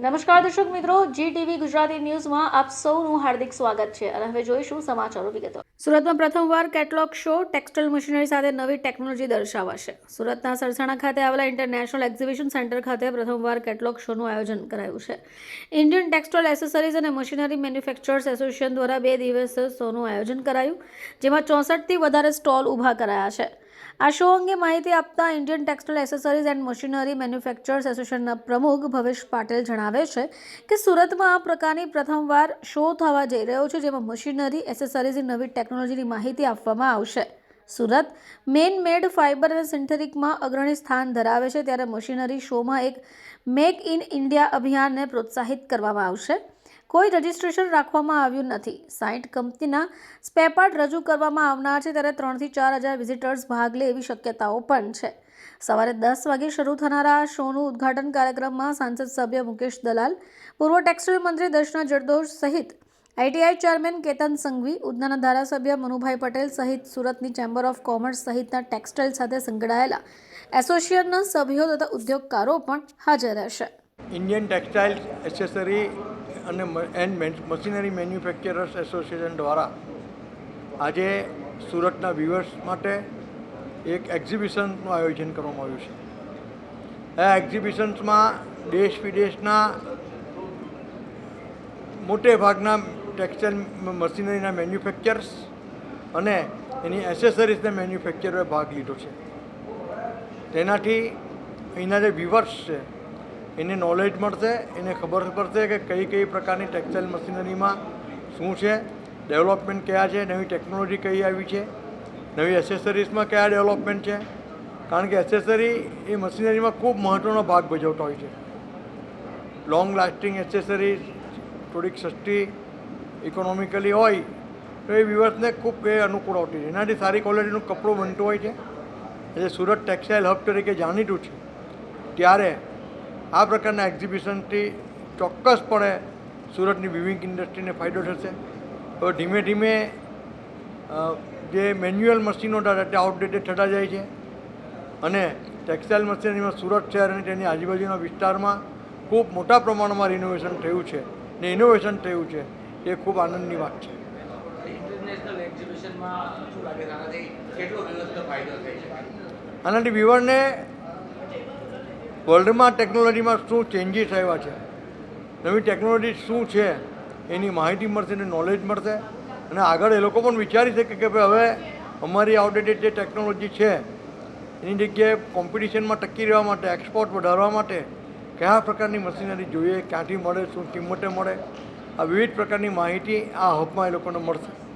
નમસ્કાર દર્શક મિત્રો જી ટીવી ગુજરાતી ન્યૂઝમાં આપ સૌનું હાર્દિક સ્વાગત છે અને હવે જોઈશું સમાચારો વિગતો. સુરતમાં પ્રથમવાર કેટલોગ શો ટેક્સટાઇલ મશીનરી સાથે નવી ટેકનોલોજી દર્શાવાશે. સુરતના સરસાણા ખાતે આવેલા ઇન્ટરનેશનલ એક્ઝિબિશન સેન્ટર ખાતે પ્રથમવાર કેટલોગ શોનું આયોજન કરાયું છે. ઇન્ડિયન ટેક્સટાઇલ એસેસરીઝ અને મશીનરી મેન્યુફેક્ચરર્સ એસોસિએશન દ્વારા બે દિવસ શોનું આયોજન કરાયું, જેમાં ચોસઠથી વધારે સ્ટોલ ઊભા કરાયા છે. આ શો અંગે માહિતી આપતા Indian textile accessories and machinery manufacturers એસોસિએશનના પ્રમુખ ભવેશ પાટેલ જણાવે છે કે સુરતમાં આ પ્રકારની પ્રથમવાર શો થવા જઈ રહ્યો છે, જેમાં મશીનરી એસેસરીઝની નવી ટેકનોલોજીની માહિતી આપવામાં આવશે. સુરત મેન મેડ ફાઇબર અને સિન્થેટિકમાં અગ્રણી સ્થાન ધરાવે છે, ત્યારે મશીનરી શોમાં એક મેક ઇન ઇન્ડિયા અભિયાનને પ્રોત્સાહિત કરવામાં આવશે. કોઈ રજિસ્ટ્રેશન રાખવામાં આવ્યું નથી. સાઠ કંપનીના સ્પેપાર્ટ રજૂ કરવામાં આવનાર છે ત્યારે ત્રણથી ચાર હજાર વિઝિટર્સ ભાગ લે એવી શક્યતાઓ પણ છે. સવારે દસ વાગે શરૂ થનારા શોનું ઉદ્ઘાટન કાર્યક્રમમાં સાંસદ સભ્ય મુકેશ દલાલ, પૂર્વ ટેક્સટાઇલ મંત્રી દર્શના જરદોશ સહિત આઈટીઆઈ ચેરમેન કેતન સંઘવી ઉધનાના ધારાસભ્ય મનુભાઈ પટેલ સહિત સુરતની ચેમ્બર ઓફ કોમર્સ સહિતના ટેક્સટાઇલ સાથે સંકળાયેલા એસોસિએશનના સભ્યો તથા ઉદ્યોગકારો પણ હાજર રહેશે. ઇન્ડિયન ટેક્સટાઇલ એસેસરી અને એન્ડ મશીનરી મેન્યુફેક્ચરર્સ એસોસિએશન દ્વારા આજે સુરતના વ્યુઅર્સ માટે એક એક્ઝિબિશનનું આયોજન કરવામાં આવ્યું છે. આ એક્ઝિબિશન્સમાં દેશ વિદેશના મોટે ભાગના ટેક્સટાઇલ મશીનરીના મેન્યુફેક્ચર્સ અને એની એસેસરીઝના મેન્યુફેક્ચરોએ ભાગ લીધો છે. તેનાથી અહીંના જે વ્યુઅર્સ છે એને નોલેજ મળશે, એને ખબર પડશે કે કઈ કઈ પ્રકારની ટેક્સટાઇલ મશીનરીમાં શું છે ડેવલપમેન્ટ કયા છે, નવી ટેકનોલોજી કઈ આવી છે, નવી એસેસરીઝમાં કયા ડેવલપમેન્ટ છે. કારણ કે એસેસરી એ મશીનરીમાં ખૂબ મહત્ત્વનો ભાગ ભજવતો હોય છે. લોંગ લાસ્ટિંગ એસેસરીઝ થોડીક સસ્તી ઇકોનોમિકલી હોય, તો એ વ્યુઅર્સને ખૂબ એ અનુકૂળ આવતી છે. એનાથી સારી ક્વોલિટીનું કપડું બનતું હોય છે. એટલે સુરત ટેક્સટાઇલ હબ તરીકે જાણીતું છે. ત્યારે આ પ્રકારના એક્ઝિબિશનથી ચોક્કસપણે સુરતની વિવિંગ ઇન્ડસ્ટ્રીને ફાયદો થશે. તો ધીમે ધીમે જે મેન્યુઅલ મશીનો હતા તે આઉટડેટેડ થતા જાય છે. અને ટેક્સટાઇલ મશીનરીમાં સુરત શહેર અને તેની આજુબાજુના વિસ્તારમાં ખૂબ મોટા પ્રમાણમાં રિનોવેશન થયું છે. ને ઇનોવેશન થયું છે. એ ખૂબ આનંદની વાત છે? આનાથી વિવરને વર્લ્ડમાં ટેકનોલોજીમાં શું ચેન્જીસ આવ્યા છે? નવી ટેકનોલોજી શું છે? એની માહિતી મળશે એને નોલેજ મળશે. અને આગળ એ લોકો પણ વિચારી શકે કે ભાઈ હવે અમારી આઉટડેટેડ જે ટેકનોલોજી છે, એની જગ્યાએ કોમ્પિટિશનમાં ટકી રહેવા માટે એક્સપોર્ટ વધારવા માટે કયા પ્રકારની મશીનરી જોઈએ, ક્યાંથી મળે, શું કિંમતે મળે, આ વિવિધ પ્રકારની માહિતી આ હબમાં એ લોકોને મળશે.